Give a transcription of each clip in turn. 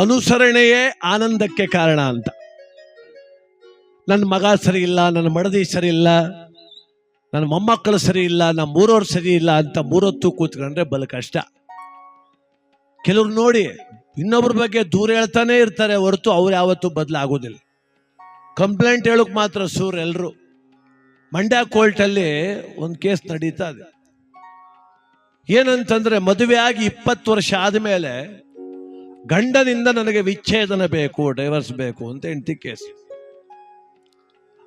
ಅನುಸರಣೆಯೇ ಆನಂದಕ್ಕೆ ಕಾರಣ ಅಂತ. ನನ್ನ ಮಗ ಸರಿ ಇಲ್ಲ, ನನ್ನ ಮಡದಿ ಸರಿ ಇಲ್ಲ, ನನ್ನ ಮೊಮ್ಮಕ್ಕಳು ಸರಿ ಇಲ್ಲ, ನಮ್ಮ ಮೂರವ್ರು ಸರಿ ಇಲ್ಲ ಅಂತ ಮೂರೊತ್ತು ಕೂತ್ಕೊಂಡ್ರೆ ಬಲು ಕಷ್ಟ. ಕೆಲವ್ರು ನೋಡಿ ಇನ್ನೊಬ್ರ ಬಗ್ಗೆ ದೂರ ಹೇಳ್ತಾನೆ ಇರ್ತಾರೆ ಹೊರತು ಅವ್ರು ಯಾವತ್ತೂ ಬದಲಾಗೋದಿಲ್ಲ. ಕಂಪ್ಲೇಂಟ್ ಹೇಳಕ್ ಮಾತ್ರ ಸೂರ್ ಎಲ್ಲರೂ ಮಂಡ್ಯ ಕೋರ್ಟಲ್ಲಿ ಒಂದು ಕೇಸ್ ನಡೀತಾ ಇದೆ. ಏನಂತಂದ್ರೆ ಮದುವೆ ಆಗಿ ಇಪ್ಪತ್ತು ವರ್ಷ ಆದಮೇಲೆ ಗಂಡನಿಂದ ನನಗೆ ವಿಚ್ಛೇದನ ಬೇಕು ಡೈವರ್ಸ್ ಬೇಕು ಅಂತ ಹೆಂಡತಿ ಕೇಸ್.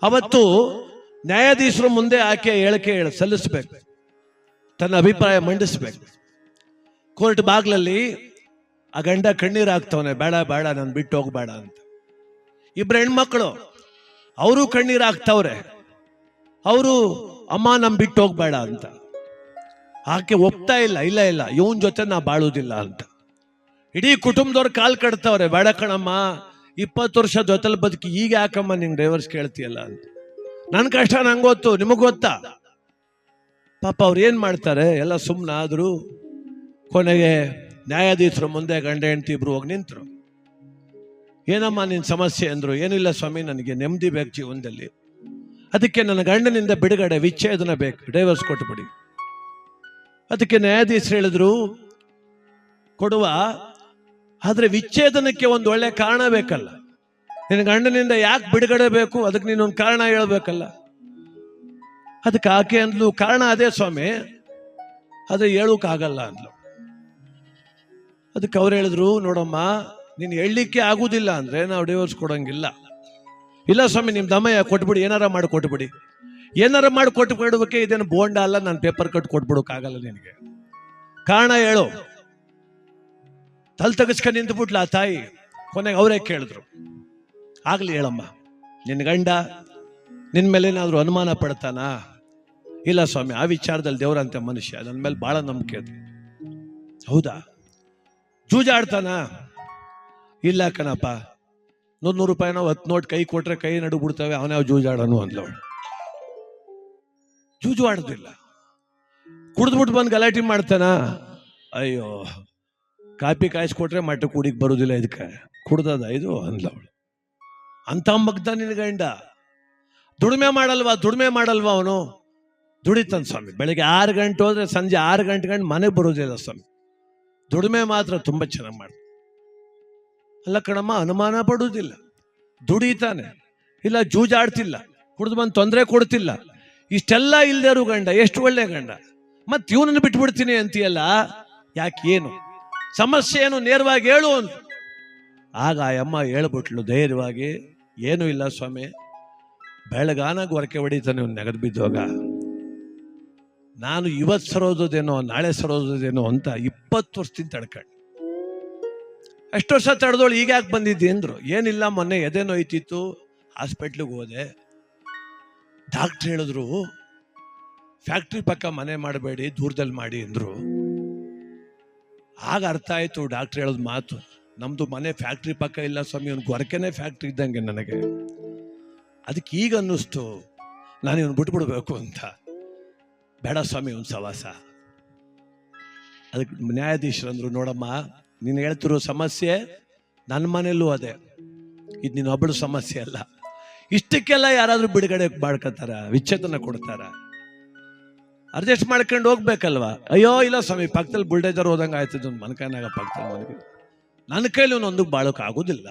ಅವತ್ತು ನ್ಯಾಯಾಧೀಶರು ಮುಂದೆ ಆಕೆ ಹೇಳಿಕೆ ಹೇಳ, ಸಲ್ಲಿಸಬೇಕು. ತನ್ನ ಅಭಿಪ್ರಾಯ ಮಂಡಿಸ್ಬೇಕು. ಕೋರ್ಟ್ ಬಾಗ್ಲಲ್ಲಿ, ಆ ಗಂಡ ಕಣ್ಣೀರು ಹಾಕ್ತವನೆ, ಬೇಡ ಬೇಡ, ನಾನು ಬಿಟ್ಟು ಹೋಗ್ಬೇಡ ಅಂತ. ಇಬ್ಬರು ಹೆಣ್ಮಕ್ಳು, ಅವರು ಕಣ್ಣೀರು ಹಾಕ್ತವ್ರೆ. ಅವರು, ಅಮ್ಮ ನಮ್ ಬಿಟ್ಟು ಹೋಗ್ಬೇಡ ಅಂತ. ಆಕೆ ಒಪ್ತಾ ಇಲ್ಲ ಇಲ್ಲ ಇಲ್ಲ, ಇವನ್ ಜೊತೆ ನಾ ಬಾಳುವುದಿಲ್ಲ ಅಂತ. ಇಡೀ ಕುಟುಂಬದವ್ರು ಕಾಲ್ ಕಡ್ತಾವ್ರೆ ಬೇಡ ಕಣಮ್ಮ ಇಪ್ಪತ್ತು ವರ್ಷ ಜೊತೆಲಿ ಬದುಕಿ, ಈಗ ಯಾಕಮ್ಮ ನಿಂಗೆ ಡೈವರ್ಸ್ ಕೇಳ್ತೀಯಲ್ಲ ಅಂತ. ನನ್ನ ಕಷ್ಟ ನಂಗೆ ಗೊತ್ತು, ನಿಮಗೆ ಗೊತ್ತಾ? ಪಾಪ ಅವ್ರು ಏನು ಮಾಡ್ತಾರೆ, ಎಲ್ಲ ಸುಮ್ಮನಾದ್ರು ಕೊನೆಗೆ ನ್ಯಾಯಾಧೀಶರು ಮುಂದೆ ಗಂಡ ಹೆಂಡತಿ ಇಬ್ರು ಹೋಗಿ ನಿಂತರು. ಏನಮ್ಮ ನಿನ್ನ ಸಮಸ್ಯೆ? ಅಂದ್ರು. ಏನಿಲ್ಲ ಸ್ವಾಮಿ, ನನಗೆ ನೆಮ್ಮದಿ ಬೇಕು ಜೀವನದಲ್ಲಿ. ಅದಕ್ಕೆ ನನ್ನ ಗಂಡನಿಂದ ಬಿಡುಗಡೆ ವಿಚ್ಛೇದನ ಬೇಕು ಡೈವರ್ಸ್ ಕೊಟ್ಬಿಡಿ. ಅದಕ್ಕೆ ನ್ಯಾಯಾಧೀಶರು ಹೇಳಿದ್ರು, ಕೊಡುವ ಆದ್ರೆ ವಿಚ್ಛೇದನಕ್ಕೆ ಒಂದು ಒಳ್ಳೆ ಕಾರಣ ಬೇಕಲ್ಲ. ನಿನ್ನ ಗಂಡನಿಂದ ಯಾಕೆ ಬಿಡುಗಡೆ ಬೇಕು? ಅದಕ್ಕೆ ನೀನೊಂದು ಕಾರಣ ಹೇಳ್ಬೇಕಲ್ಲ. ಅದಕ್ಕೆ ಆಕೆ ಅಂದ್ಲು, ಕಾರಣ ಅದೇ ಸ್ವಾಮಿ, ಆದರೆ ಹೇಳೋಕ್ಕಾಗಲ್ಲ ಅಂದ್ಲು. ಅದಕ್ಕೆ ಅವ್ರು ಹೇಳಿದ್ರು, ನೋಡಮ್ಮ, ನೀನು ಹೇಳಲಿಕ್ಕೆ ಆಗುದಿಲ್ಲ ಅಂದ್ರೆ ನಾವು ಡಿವೋರ್ಸ್ ಕೊಡೋಂಗಿಲ್ಲ. ಇಲ್ಲ ಸ್ವಾಮಿ ನಿಮ್ಮ ದಮಯ ಕೊಟ್ಬಿಡಿ, ಏನಾರ ಮಾಡಿ ಕೊಟ್ಬಿಡಿ. ಏನಾರ ಮಾಡಿ ಕೊಟ್ಟು ಕೊಡ್ಬೇಕೆ ಇದೇನು ಬೋಂಡ ಅಲ್ಲ, ನಾನು ಪೇಪರ್ ಕಟ್ ಕೊಟ್ಬಿಡೋಕ್ಕಾಗಲ್ಲ ನಿನಗೆ. ಕಾರಣ ಹೇಳು. ತಲೆ ತೆಗೆಸ್ಕೊಂಡು ನಿಂತುಬಿಟ್ಲ ಆ ತಾಯಿ. ಕೊನೆಗೆ ಅವರೇ ಕೇಳಿದ್ರು. ಆಗಲಿ ಹೇಳಮ್ಮ ನಿನ್ನ ಗಂಡ ನಿನ್ನ ಮೇಲೆ ಏನಾದರೂ ಅನುಮಾನ ಪಡ್ತಾನಾ? ಇಲ್ಲ ಸ್ವಾಮಿ, ಆ ವಿಚಾರದಲ್ಲಿ ದೇವರಂತೆ ಮನುಷ್ಯ ನನ್ನ ಮೇಲೆ ಭಾಳ ನಂಬಿಕೆ ಅದು. ಹೌದಾ? ಜೂಜಾಡ್ತಾನ? ಇಲ್ಲ ಕಣಪ್ಪ ನೂರು ನೂರು ರೂಪಾಯಿನ ಹತ್ತು ನೋಟ್ ಕೈ ಕೊಟ್ರೆ ಕೈ ನಡು ಬಿಡ್ತವೆ ಅವನೇ ಜೂಜಾಡನು ಅಂದ್ಲವಳು ಜೂಜು ಆಡೋದಿಲ್ಲ. ಕುಡಿದ್ಬಿಟ್ಟು ಬಂದು ಗಲಾಟೆ ಮಾಡ್ತಾನ? ಅಯ್ಯೋ ಕಾಪಿ ಕಾಯಿಸ್ಕೊಟ್ರೆ ಮಟ್ಟ ಕುಡಿಕ್ ಬರೋದಿಲ್ಲ ಇದಕ್ಕೆ. ಕುಡ್ದದ ಇದು? ಅಂದ್ಲವಳು ಅಂತ ಮಗ್ದ ನಿನ್ನ ಗಂಡ ದುಡಿಮೆ ಮಾಡಲ್ವಾ? ದುಡಿಮೆ ಮಾಡಲ್ವಾ ಅವನು? ದುಡಿತಾನೆ ಸ್ವಾಮಿ. ಬೆಳಿಗ್ಗೆ ಆರು ಗಂಟೆ ಹೋದ್ರೆ ಸಂಜೆ ಆರು ಗಂಟೆ ಗಂಟೆ ಮನೆಗೆ ಬರೋದಿಲ್ಲ ಸ್ವಾಮಿ. ದುಡಿಮೆ ಮಾತ್ರ ತುಂಬ ಚೆನ್ನಾಗಿ ಮಾಡ್ತಾನೆ. ಅಲ್ಲ ಕಣಮ್ಮ, ಅನುಮಾನ ಪಡುವುದಿಲ್ಲ ದುಡಿತಾನೆ. ಇಲ್ಲ, ಜೂಜಾಡ್ತಿಲ್ಲ. ಕುಡಿದು ಬಂದು ತೊಂದರೆ ಕೊಡ್ತಿಲ್ಲ. ಇಷ್ಟೆಲ್ಲ ಇಲ್ದೇರು ಗಂಡ, ಎಷ್ಟು ಒಳ್ಳೆ ಗಂಡ. ಮತ್ತೆ ಇವನನ್ನು ಬಿಟ್ಬಿಡ್ತೀನಿ ಅಂತೀಯಲ್ಲ? ಯಾಕೆ ಏನು? ಸಮಸ್ಯೆ ಏನು ನೇರವಾಗಿ ಹೇಳು ಅಂತ. ಆಗ ಆ ಅಮ್ಮ ಹೇಳ್ಬಿಟ್ಲು ಧೈರ್ಯವಾಗಿ, ಏನೂ ಇಲ್ಲ ಸ್ವಾಮಿ, ಬೆಳಗಾನ ಗೊರಕೆ ಹೊಡಿತಾನೆ ಅವ್ನು ನೆಗದು ಬಿದ್ದೋಗ. ನಾನು ಇವತ್ತು ಸರೋದೋದೇನೋ, ನಾಳೆ ಸರೋದೋದೇನೋ ಅಂತ ಇಪ್ಪತ್ತು ವರ್ಷದಿಂದ ತಡ್ಕಂಡು. ಎಷ್ಟು ವರ್ಷ ತಡೆದೋಳು, ಈಗ ಯಾಕೆ ಬಂದಿದ್ದೆ? ಅಂದರು. ಏನಿಲ್ಲ, ಮೊನ್ನೆ ಎದೆ ನೋಯ್ತಿತ್ತು, ಹಾಸ್ಪಿಟ್ಲಿಗೆ ಹೋದೆ. ಡಾಕ್ಟ್ರ್ ಹೇಳಿದ್ರು, ಫ್ಯಾಕ್ಟ್ರಿ ಪಕ್ಕ ಮನೆ ಮಾಡಬೇಡಿ, ದೂರದಲ್ಲಿ ಮಾಡಿ, ಅಂದ್ರು. ಆಗ ಅರ್ಥ ಆಯ್ತು ಡಾಕ್ಟ್ರ್ ಹೇಳೋದು ಮಾತು. ನಮ್ದು ಮನೆ ಫ್ಯಾಕ್ಟ್ರಿ ಪಕ್ಕ ಇಲ್ಲ ಸ್ವಾಮಿ ಅವ್ನು ಗೊರಕೆನೆ ಫ್ಯಾಕ್ಟ್ರಿ ಇದ್ದಂಗೆ ನನಗೆ. ಅದಕ್ಕೆ ಈಗ ಅನ್ನಿಸ್ತು, ನಾನು ಇವನು ಬಿಟ್ಬಿಡ್ಬೇಕು ಅಂತ. ಬೇಡ ಸ್ವಾಮಿ, ಒಂದು ಸವಾಸ. ಅದಕ್ಕೆ ನ್ಯಾಯಾಧೀಶರು ಅಂದ್ರು ನೋಡಮ್ಮ, ನೀನು ಹೇಳ್ತಿರೋ ಸಮಸ್ಯೆ ನನ್ನ ಮನೆಯಲ್ಲೂ ಅದೇ. ಇದು ನೀನು ಒಬ್ಬಳು ಸಮಸ್ಯೆ ಅಲ್ಲ. ಇಷ್ಟಕ್ಕೆಲ್ಲ ಯಾರಾದರೂ ಬಿಡುಗಡೆ ಮಾಡ್ಕೊತಾರ, ವಿಚ್ಛೇದನ ಕೊಡ್ತಾರ. ಅಡ್ಜಸ್ಟ್ ಮಾಡ್ಕೊಂಡು ಹೋಗ್ಬೇಕಲ್ವಾ? ಅಯ್ಯೋ, ಇಲ್ಲ ಸ್ವಾಮಿ, ಪಕ್ಕದಲ್ಲಿ ಬುಲ್ಡೇಜರ್ ಹೋದಂಗೆ ಆಯ್ತದ ಒಂದು ಮನಕನಾಗ ಪಕ್ಕದಲ್ಲಿ ನನಗೆ ನನ್ನ ಕೈಲಿ ಒಂದು ಬಾಳೋಕೆ ಆಗೋದಿಲ್ಲ.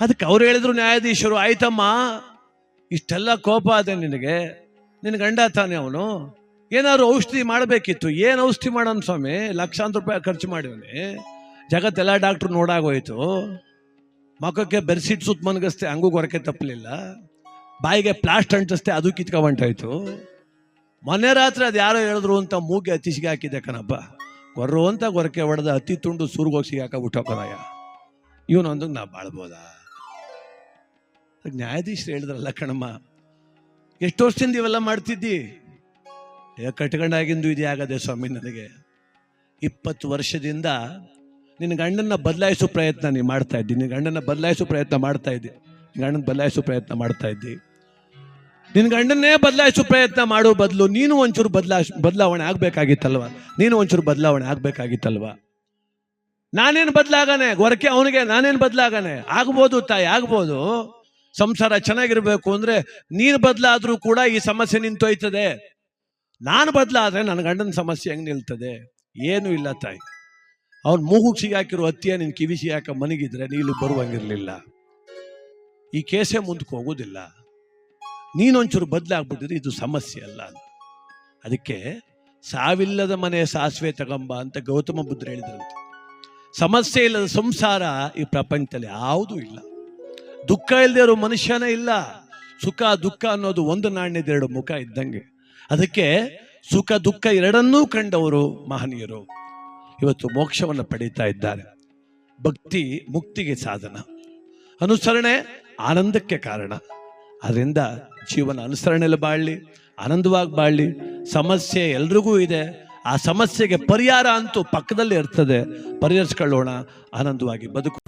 ಅದಕ್ಕೆ ಅವ್ರು ಹೇಳಿದ್ರು ನ್ಯಾಯಾಧೀಶರು, ಆಯ್ತಮ್ಮ, ಇಷ್ಟೆಲ್ಲ ಕೋಪ ಅದೇ ನಿನಗೆ. ನಿನ್ನ ಗಂಡ ತಾನೆ ಅವನು. ಏನಾದ್ರು ಔಷಧಿ ಮಾಡಬೇಕಿತ್ತು, ಏನು ಔಷಧಿ ಮಾಡೋಣ ಸ್ವಾಮಿ? ಲಕ್ಷಾಂತರ ರೂಪಾಯಿ ಖರ್ಚು ಮಾಡಿವನಿ. ಜಗತ್ತೆಲ್ಲ ಡಾಕ್ಟ್ರು ನೋಡಾಗೋಯ್ತು. ಮಖಕ್ಕೆ ಬೆರ್ಸಿಟ್ ಸುತ್ತ ಮನ್ಗಸ್ತೆ, ಹಂಗೂ ಗೊರಕೆ ತಪ್ಪಲಿಲ್ಲ. ಬಾಯಿಗೆ ಪ್ಲಾಸ್ಟ್ ಅಂಟಿಸ್ತೆ ಅದು ಕಿತ್ಕೊಂಡ್ಬಂಟಾಯ್ತು ಮೊನ್ನೆ ರಾತ್ರಿ ಅದು ಯಾರೋ ಹೇಳಿದ್ರು ಅಂತ ಮೂಗೆ ಹತ್ತಿಸಿಗೆ ಹಾಕಿದ್ದೆ ಕಣಪ್ಪ. ಗೊರ್ರು ಅಂತ ಗೊರಕೆ ಹೊಡೆದ ಹತ್ತಿ ತುಂಡು ಸೂರ್ಗೋಗಿ ಸಿಗಾಕ ಇವನು ಇವನೊಂದು ನಾ ಬಾಳ್ಬೋದಾ? ನ್ಯಾಯಾಧೀಶರು ಹೇಳಿದ್ರಲ್ಲ ಕಣಮ್ಮ, ಎಷ್ಟು ವರ್ಷದಿಂದ ಇವೆಲ್ಲ ಮಾಡ್ತಿದ್ದಿ? ಕಟ್ಕೊಂಡಾಗಿಂದು ಇದೇ ಆಗದೆ ಸ್ವಾಮಿ ನನಗೆ. ಇಪ್ಪತ್ತು ವರ್ಷದಿಂದ ನಿನ್ನ ಗಂಡನ್ನ ಬದಲಾಯಿಸೋ ಪ್ರಯತ್ನ ನೀನು ಮಾಡ್ತಾ ಇದ್ದಿ ನಿನ್ನ ಗಂಡನ ಬದಲಾಯಿಸೋ ಪ್ರಯತ್ನ ಮಾಡ್ತಾ ಇದ್ದಿ ಗಂಡನ ಬದಲಾಯಿಸೋ ಪ್ರಯತ್ನ ಮಾಡ್ತಾ ಇದ್ದಿ. ನಿನ್ನ ಗಂಡನ್ನೇ ಬದಲಾಯಿಸೋ ಪ್ರಯತ್ನ ಮಾಡೋ ಬದಲು ನೀನು ಒಂಚೂರು ಬದಲಾಯಿಸ್ ಬದಲಾವಣೆ ಆಗಬೇಕಾಗಿತ್ತಲ್ವ? ನೀನು ಒಂಚೂರು ಬದಲಾವಣೆ ಆಗಬೇಕಾಗಿತ್ತಲ್ವ? ನಾನೇನು ಬದಲಾಗನೆ? ಗೊರಕೆ ಅವನಿಗೆ ನಾನೇನು ಬದಲಾಗನೆ? ಆಗ್ಬೋದು ತಾಯಿ, ಆಗ್ಬೋದು. ಸಂಸಾರ ಚೆನ್ನಾಗಿರ್ಬೇಕು ಅಂದ್ರೆ ನೀನು ಬದಲಾದರೂ ಕೂಡ ಈ ಸಮಸ್ಯೆ ನಿಂತೋಯ್ತದೆ ನಾನು ಬದಲಾದರೆ ನನ್ನ ಗಂಡನ ಸಮಸ್ಯೆ ಹೆಂಗ್ ನಿಲ್ತದೆ? ಏನು ಇಲ್ಲ ತಾಯಿ. ಅವ್ನು ಮೂಗುಗ್ ಸಿಗಾಕಿರೋ ಹತ್ತಿಯ ನಿನ್ ಕಿವಿ ಸಿಗಾಕ ಮನಗಿದ್ರೆ ನೀನು ಬರುವಂಗಿರ್ಲಿಲ್ಲ. ಈ ಕೇಸೇ ಮುಂದಕ್ಕೆ ಹೋಗೋದಿಲ್ಲ. ನೀನೊಂಚೂರು ಬದಲಾಗ್ಬಿಟ್ಟಿದ್ರೆ ಇದು ಸಮಸ್ಯೆ ಅಲ್ಲ ಅಂತ. ಅದಕ್ಕೆ ಸಾವಿಲ್ಲದ ಮನೆ ಸಾಸಿವೆ ತಗೊಂಬ ಅಂತ ಗೌತಮ ಬುದ್ಧರು ಹೇಳಿದ್ರಂತೆ. ಸಮಸ್ಯೆ ಇಲ್ಲದ ಸಂಸಾರ ಈ ಪ್ರಪಂಚದಲ್ಲಿ ಯಾವುದೂ ಇಲ್ಲ. ದುಃಖ ಇಲ್ಲದೆ ಇರೋ ಮನುಷ್ಯನೇ ಇಲ್ಲ. ಸುಖ, ದುಃಖ ಅನ್ನೋದು ಒಂದು ನಾಣ್ಯದ ಎರಡು ಮುಖ ಇದ್ದಂಗೆ. ಅದಕ್ಕೆ ಸುಖ, ದುಃಖ ಎರಡನ್ನೂ ಕಂಡವರು ಮಹನೀಯರು. ಇವತ್ತು ಮೋಕ್ಷವನ್ನು ಪಡೀತಾ ಇದ್ದಾರೆ. ಭಕ್ತಿ ಮುಕ್ತಿಗೆ ಸಾಧನ. ಅನುಸರಣೆ ಆನಂದಕ್ಕೆ ಕಾರಣ. ಅದರಿಂದ ಜೀವನ ಅನುಸರಣೆಯಲ್ಲಿ ಬಾಳಲಿ, ಆನಂದವಾಗಿ ಬಾಳಲಿ. ಸಮಸ್ಯೆ ಎಲ್ರಿಗೂ ಇದೆ. ಆ ಸಮಸ್ಯೆಗೆ ಪರಿಹಾರ ಅಂತೂ ಪಕ್ಕದಲ್ಲೇ ಇರ್ತದೆ. ಪರಿಹರಿಸ್ಕೊಳ್ಳೋಣ. ಆನಂದವಾಗಿ ಬದುಕು